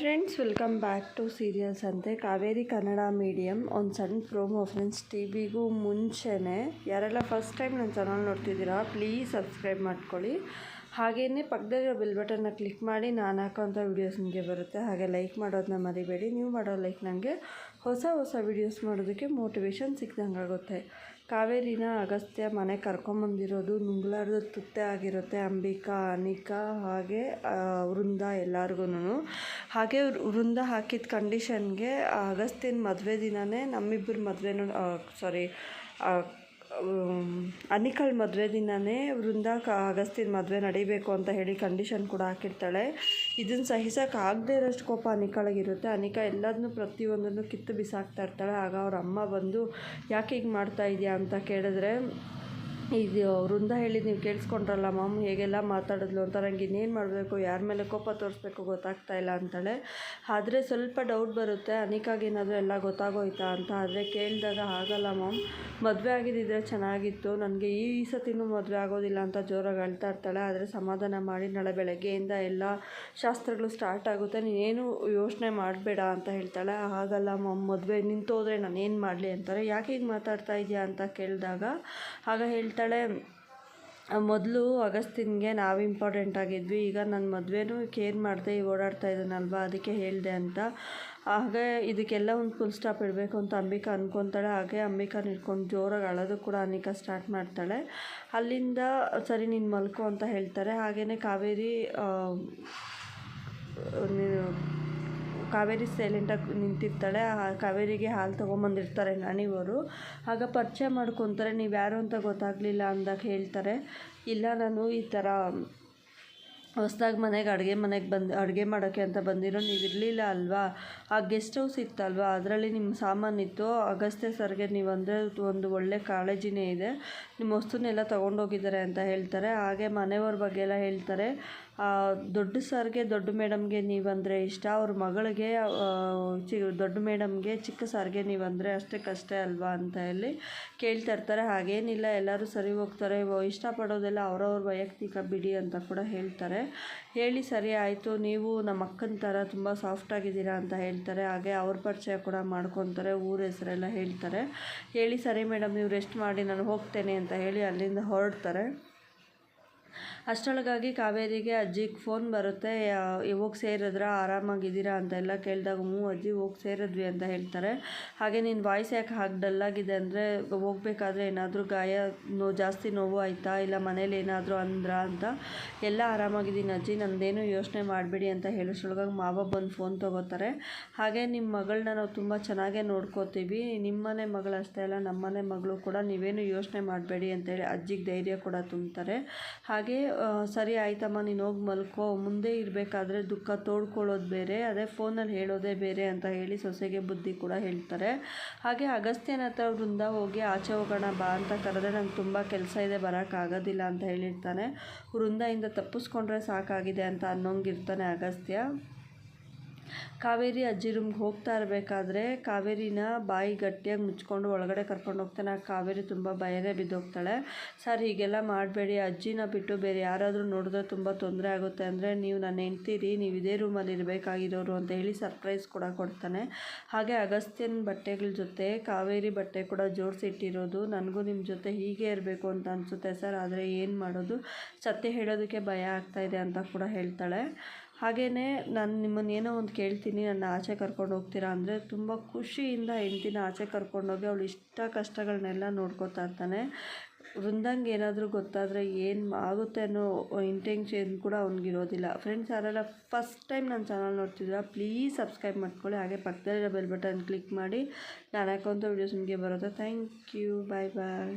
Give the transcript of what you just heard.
Friends welcome back to serials ಅಂತೆ Kaveri Kannada medium ಒಂದು ಸಣ್ಣ ಪ್ರೋಮೋ ಫ್ರೆಂಡ್ಸ್ ಟಿ ವಿಗೂ ಮುಂಚೆನೇ ಯಾರೆಲ್ಲ ಫಸ್ಟ್ ಟೈಮ್ ನನ್ನ ಚಾನಲ್ ನೋಡ್ತಿದ್ದೀರಾ ಪ್ಲೀಸ್ ಸಬ್ಸ್ಕ್ರೈಬ್ ಮಾಡ್ಕೊಳ್ಳಿ. ಹಾಗೆಯೇ ಪಕ್ಕದಲ್ಲಿರೋ ಬೆಲ್ ಬಟನ್ನ ಕ್ಲಿಕ್ ಮಾಡಿ ನಾನು ಹಾಕೋಂಥ ವೀಡಿಯೋಸ್ ನಿಮಗೆ ಬರುತ್ತೆ. ಹಾಗೆ ಲೈಕ್ ಮಾಡೋದನ್ನ ಮರಿಬೇಡಿ. ನೀವು ಮಾಡೋ ಲೈಕ್ ನನಗೆ ಹೊಸ ಹೊಸ ವೀಡಿಯೋಸ್ ಮಾಡೋದಕ್ಕೆ ಮೋಟಿವೇಶನ್ ಸಿಕ್ದಂಗೆ ಆಗುತ್ತೆ ಕಾವೇರಿನ ಅಗಸ್ತ್ಯ ಮನೆ ಕರ್ಕೊಂಬಂದಿರೋದು ನುಂಗ್ಲಾರ್ದ ತುತ್ತೆ ಆಗಿರುತ್ತೆ ಅಂಬಿಕಾ, ಅನಿಕಾ ಹಾಗೆ ವೃಂದ ಎಲ್ಲರಿಗೂ ಹಾಗೆ ವೃಂದ ಹಾಕಿದ ಕಂಡೀಷನ್ಗೆ ಅಗಸ್ತ್ಯನ ಮದುವೆ ದಿನವೇ ನಮ್ಮಿಬ್ಬರ ಮದುವೆನೂ ಸಾರಿ ಅನಿಕಳ ಮದುವೆ ದಿನವೇ ವೃಂದಾ ಕ ಅಗಸ್ತ್ಯನ ಮದುವೆ ನಡಿಬೇಕು ಅಂತ ಹೇಳಿ ಕಂಡೀಷನ್ ಕೂಡ ಹಾಕಿರ್ತಾಳೆ. ಇದನ್ನು ಸಹಿಸೋಕೆ ಆಗದೇ ಇರೋಷ್ಟು ಕೋಪ ಅನಿಕಳಿಗಿರುತ್ತೆ ಅನಿಕಾ ಎಲ್ಲದನ್ನೂ ಪ್ರತಿಯೊಂದನ್ನು ಕಿತ್ತು ಬಿಸಾಕ್ತಾ ಇರ್ತಾಳೆ. ಆಗ ಅವ್ರ ಅಮ್ಮ ಬಂದು, ಯಾಕೆ ಹೀಗೆ ಮಾಡ್ತಾ ಇದೆಯಾ? ಅಂತ ಕೇಳಿದ್ರೆ, ಇದು ವೃಂದ ಹೇಳಿ ನೀವು ಕೇಳಿಸ್ಕೊಂಡ್ರಲ್ಲ ಮಾಮ್, ಹೇಗೆಲ್ಲ ಮಾತಾಡಿದ್ಲು ಅಂತ ನಂಗೆ ಇನ್ನೇನು ಮಾಡಬೇಕು? ಯಾರ ಮೇಲೆ ಕೋಪ ತೋರಿಸ್ಬೇಕು ಗೊತ್ತಾಗ್ತಾ ಇಲ್ಲ, ಅಂತಾಳೆ. ಆದರೆ ಸ್ವಲ್ಪ ಡೌಟ್ ಬರುತ್ತೆ. ಅನಿಕಾಗೇನಾದರೂ ಎಲ್ಲ ಗೊತ್ತಾಗೋಯ್ತಾ ಅಂತ. ಆದರೆ ಕೇಳಿದಾಗ ಆಗಲ್ಲ ಮಾಮ್. ಮದುವೆ ಆಗಿದ್ದಿದ್ರೆ ಚೆನ್ನಾಗಿತ್ತು. ನನಗೆ ಈ ಸತಿನೂ ಮದುವೆ ಆಗೋದಿಲ್ಲ ಅಂತ ಜೋರಾಗಿ ಅಳ್ತಾ ಇರ್ತಾಳೆ. ಆದರೆ ಸಮಾಧಾನ ಮಾಡಿ ನಾಳೆ ಬೆಳಗ್ಗೆಯಿಂದ ಎಲ್ಲ ಶಾಸ್ತ್ರಗಳು ಸ್ಟಾರ್ಟ್ ಆಗುತ್ತೆ. ನೀನೇನು ಯೋಚನೆ ಮಾಡಬೇಡ ಅಂತ ಹೇಳ್ತಾಳೆ. ಹಾಗಲ್ಲ ಮಮ್ಮ ಮದುವೆ ನಿಂತೋದ್ರೆ ನಾನೇನು ಮಾಡಲಿ ಅಂತಾರೆ. ಯಾಕೆ ಹೀಗೆ ಮಾತಾಡ್ತಾ ಇದೆಯಾ ಅಂತ ಕೇಳಿದಾಗ ಆಗ ಹೇಳ್ತಾಳೆ ಮೊದಲು ಅಗಸ್ತಿನ್ಗೆ ನಾವು ಇಂಪಾರ್ಟೆಂಟ್ ಆಗಿದ್ವಿ. ಈಗ ನನ್ನ ಮದುವೆನೂ ಕೇರ್ ಮಾಡದೆ, ಓಡಾಡ್ತಾ ಇದ್ದಾನಲ್ವ? ಅದಕ್ಕೆ ಹೇಳಿದೆ ಅಂತ. ಹಾಗೆ ಇದಕ್ಕೆಲ್ಲ ಒಂದು ಫುಲ್ ಸ್ಟಾಪ್ ಇಡಬೇಕು ಅಂತ ಅಂಬಿಕಾ ಅಂದ್ಕೊತಾಳೆ ಹಾಗೆ ಅಂಬಿಕಾ ನಿಡ್ಕೊಂಡು ಜೋರಾಗಿ ಅಳೋದು ಕೂಡ ಅನಿಕಾ ಸ್ಟಾರ್ಟ್ ಮಾಡ್ತಾಳೆ. ಅಲ್ಲಿಂದ, ಸರಿ, ನೀನು ಮಲ್ಕೋ ಅಂತ ಹೇಳ್ತಾರೆ. ಹಾಗೆಯೇ ಕಾವೇರಿ ನೀನು ಕಾವೇರಿ ಸೈಲೆಂಟಾಗಿ ನಿಂತಿರ್ತಾಳೆ, ಆ ಕಾವೇರಿಗೆ ಹಾಲು ತೊಗೊಂಬಂದಿರ್ತಾರೆ ನಾನಿವರು. ಆಗ ಪರಿಚಯ ಮಾಡ್ಕೊತಾರೆ ನೀವು ಯಾರು ಅಂತ ಗೊತ್ತಾಗಲಿಲ್ಲ ಅಂದಾಗ ಹೇಳ್ತಾರೆ, ಇಲ್ಲ, ನಾನು ಈ ಥರ ಹೊಸ್ದಾಗಿ ಮನೆಗೆ ಅಡುಗೆ ಮನೆಗೆ ಬಂದು, ಅಡುಗೆ ಮಾಡೋಕ್ಕೆ ಅಂತ ಬಂದಿರೋ ನೀವು ಇರಲಿಲ್ಲ ಅಲ್ವಾ? ಆ ಗೆಸ್ಟ್ ಹೌಸ್ ಇತ್ತಲ್ವಾ? ಅದರಲ್ಲಿ ನಿಮ್ಮ ಸಾಮಾನಿತ್ತು ಅಗಸ್ತ್ಯ ಸರ್ಗೆ ನೀವು ಅಂದರೆ ಒಂದು ಒಳ್ಳೆ ಕಾಳಜಿನೇ ಇದೆ. ನಿಮ್ಮ ವಸ್ತುನೆಲ್ಲ ತೊಗೊಂಡೋಗಿದ್ದಾರೆ ಅಂತ ಹೇಳ್ತಾರೆ. ಹಾಗೆ ಮನೆಯವ್ರ ಬಗ್ಗೆ ಎಲ್ಲ ಹೇಳ್ತಾರೆ ದೊಡ್ಡ ಸರ್ಗೆ ದೊಡ್ಡ ಮೇಡಮ್ಗೆ ನೀವಂದರೆ ಇಷ್ಟ. ಅವ್ರ ಮಗಳಿಗೆ ಚಿ, ದೊಡ್ಡ ಮೇಡಮ್ಗೆ ಚಿಕ್ಕ ಸರ್ಗೆ ನೀವಂದರೆ ಕಷ್ಟ ಅಲ್ವಾ ಅಂತ ಹೇಳಿ ಕೇಳ್ತಾ ಇರ್ತಾರೆ. ಹಾಗೇನಿಲ್ಲ, ಎಲ್ಲರೂ ಸರಿ ಹೋಗ್ತಾರೆ. ಇಷ್ಟಪಡೋದೆಲ್ಲ ಅವರವ್ರ ವೈಯಕ್ತಿಕ ಬಿಡಿ ಅಂತ ಕೂಡ ಹೇಳ್ತಾರೆ. ಹೇಳಿ ಸರಿ ಆಯಿತು, ನೀವು ನಮ್ಮ ಅಕ್ಕನ ಥರ ತುಂಬ ಸಾಫ್ಟ್ ಆಗಿದ್ದೀರಾ ಅಂತ ಹೇಳ್ತಾರೆ. ಹಾಗೆ ಅವ್ರ ಪರಿಚಯ ಕೂಡ ಮಾಡ್ಕೊತಾರೆ, ಊರ ಹೆಸರೆಲ್ಲ ಹೇಳ್ತಾರೆ. ಹೇಳಿ ಸರಿ ಮೇಡಮ್, ನೀವು ರೆಸ್ಟ್ ಮಾಡಿ, ನಾನು ಹೋಗ್ತೇನೆ ಅಂತ ಹೇಳಿ ಅಲ್ಲಿಂದ ಹೊರಡ್ತಾರೆ. ಅಷ್ಟರೊಳಗಾಗಿ ಕಾವೇರಿಗೆ ಅಜ್ಜಿಗೆ ಫೋನ್ ಬರುತ್ತೆ ಹೋಗಿ ಸೇರಿದ್ರ ಆರಾಮಾಗಿದ್ದೀರಾ ಅಂತ ಎಲ್ಲ ಕೇಳಿದಾಗ, ಹ್ಞೂ ಅಜ್ಜಿ ಹೋಗಿ ಸೇರಿದ್ವಿ ಅಂತ ಹೇಳ್ತಾರೆ. ಹಾಗೆ ನಿನ್ನ ವಾಯ್ಸ್ ಯಾಕೆ ಹಾಗೆ ಡಲ್ಲಾಗಿದೆ ಅಂದರೆ, ಹೋಗ್ಬೇಕಾದ್ರೆ ಏನಾದರೂ ಗಾಯ ನೋವು ಜಾಸ್ತಿ ನೋವು ಆಯಿತಾ? ಇಲ್ಲ ಮನೇಲಿ ಏನಾದರೂ ಅಂದ್ರ ಅಂತ. ಎಲ್ಲ ಆರಾಮಾಗಿದ್ದೀನಿ ಅಜ್ಜಿ, ನಂದೇನು ಯೋಚನೆ ಮಾಡಬೇಡಿ ಅಂತ ಹೇಳೋಷ್ರೊಳಗಾಗಿ ಮಾವ ಬಂದು ಫೋನ್ ತೊಗೋತಾರೆ. ಹಾಗೆ ನಿಮ್ಮ ಮಗಳನ್ನ ನಾವು ತುಂಬ ಚೆನ್ನಾಗೇ ನೋಡ್ಕೋತೀವಿ. ನಿಮ್ಮನೆ ಅಷ್ಟೇ ಅಲ್ಲ, ನಮ್ಮನೆ ಮಗಳು ಕೂಡ ನೀವೇನು ಯೋಚನೆ ಮಾಡಬೇಡಿ ಅಂತೇಳಿ ಅಜ್ಜಿಗೆ ಧೈರ್ಯ ಕೂಡ ತುಂಬ್ತಾರೆ. ಹಾಗೆ ಆ, ಸರಿ ಆಯ್ತಮ್ಮ ನೀನು ಹೋಗಿ ಮಲ್ಕೋ. ಮುಂದೆ ಇರಬೇಕಾದ್ರೆ ದುಃಖ ತೋಡ್ಕೊಳ್ಳೋದು ಬೇರೆ ಅದೇ ಫೋನಲ್ಲಿ ಹೇಳೋದೇ ಬೇರೆ ಅಂತ ಹೇಳಿ ಸೊಸೆಗೆ ಬುದ್ಧಿ ಕೂಡ ಹೇಳ್ತಾರೆ. ಹಾಗೆ ಅಗಸ್ತ್ಯನ ಹತ್ರ ವೃಂದ ಹೋಗಿ ಆಚೆ ಹೋಗೋಣ ಬಾ ಅಂತ ಕರೆದ್ರೆ ನಂಗೆ ತುಂಬ ಕೆಲಸ ಇದೆ ಬರೋಕ್ಕಾಗೋದಿಲ್ಲ ಅಂತ ಹೇಳಿರ್ತಾನೆ. ವೃಂದಯಿಂದ ತಪ್ಪಿಸ್ಕೊಂಡ್ರೆ ಸಾಕಾಗಿದೆ ಅಂತ ಅನ್ನೋಂಗಿರ್ತಾನೆ ಅಗಸ್ತ್ಯ. ಕಾವೇರಿ ಅಜ್ಜಿ ರೂಮ್ಗೆ ಹೋಗ್ತಾ ಇರಬೇಕಾದ್ರೆ ಕಾವೇರಿನ ಬಾಯಿ ಗಟ್ಟಿಯಾಗಿ ಮುಚ್ಕೊಂಡು ಒಳಗಡೆ ಕರ್ಕೊಂಡು ಹೋಗ್ತಾನೆ. ಆ ಕಾವೇರಿ ತುಂಬ ಭಯನೇ ಬಿದ್ದೋಗ್ತಾಳೆ. ಸರ್, ಹೀಗೆಲ್ಲ ಮಾಡಬೇಡಿ. ಅಜ್ಜಿನ ಬಿಟ್ಟು ಬೇರೆ ಯಾರಾದರೂ ನೋಡಿದ್ರೆ ತುಂಬ ತೊಂದರೆ ಆಗುತ್ತೆ. ಅಂದರೆ ನೀವು ನನ್ನ ಹೆಂಡ್ತೀರಿ, ನೀವು ಇದೇ ರೂಮಲ್ಲಿ ಇರಬೇಕಾಗಿರೋರು ಅಂತ ಹೇಳಿ ಸರ್ಪ್ರೈಸ್ ಕೂಡ ಕೊಡ್ತಾನೆ. ಹಾಗೆ ಅಗಸ್ತ್ಯನ ಬಟ್ಟೆಗಳ ಜೊತೆ ಕಾವೇರಿ ಬಟ್ಟೆ ಕೂಡ ಜೋಡಿಸಿಟ್ಟಿರೋದು. ನನಗೂ ನಿಮ್ಮ ಜೊತೆ ಹೀಗೆ ಇರಬೇಕು ಅಂತ ಅನಿಸುತ್ತೆ ಸರ್. ಆದರೆ ಏನು ಮಾಡೋದು? ಸತ್ಯ ಹೇಳೋದಕ್ಕೆ ಭಯ ಆಗ್ತಾಯಿದೆ ಅಂತ ಕೂಡ ಹೇಳ್ತಾಳೆ. ಹಾಗೆಯೇ ನಾನು ನಿಮ್ಮನ್ನು ಏನೋ ಒಂದು ಕೇಳ್ತೀನಿ, ನನ್ನ ಆಚೆ ಕರ್ಕೊಂಡು ಹೋಗ್ತೀರಾ ಅಂದರೆ ತುಂಬ ಖುಷಿಯಿಂದ ಹೆಂಡ್ತಿನ ಆಚೆ ಕರ್ಕೊಂಡೋಗಿ ಅವಳು ಇಷ್ಟ ಕಷ್ಟಗಳನ್ನೆಲ್ಲ ನೋಡ್ಕೋತಾ ಇರ್ತಾನೆ. ವೃಂದಂಗೆ ಏನಾದರೂ ಗೊತ್ತಾದರೆ ಏನು ಆಗುತ್ತೆ ಅನ್ನೋ ಇಂಟೆನ್ಷನ್ ಕೂಡ ಅವ್ನಿಗಿರೋದಿಲ್ಲ. ಫ್ರೆಂಡ್ಸ್ ಯಾರೆಲ್ಲ ಫಸ್ಟ್ ಟೈಮ್ ನನ್ನ ಚಾನಲ್ ನೋಡ್ತಿದ್ದೀರಾ ಪ್ಲೀಸ್ ಸಬ್ಸ್ಕ್ರೈಬ್ ಮಾಡ್ಕೊಳ್ಳಿ. ಹಾಗೆ ಪಕ್ಕದಲ್ಲಿರೋ ಬೆಲ್ ಬಟನ್ ಕ್ಲಿಕ್ ಮಾಡಿ, ನಾನು ಹಾಕೋಂಥ ವೀಡಿಯೋಸ್ ನಿಮಗೆ ಬರುತ್ತೆ. Thank you bye bye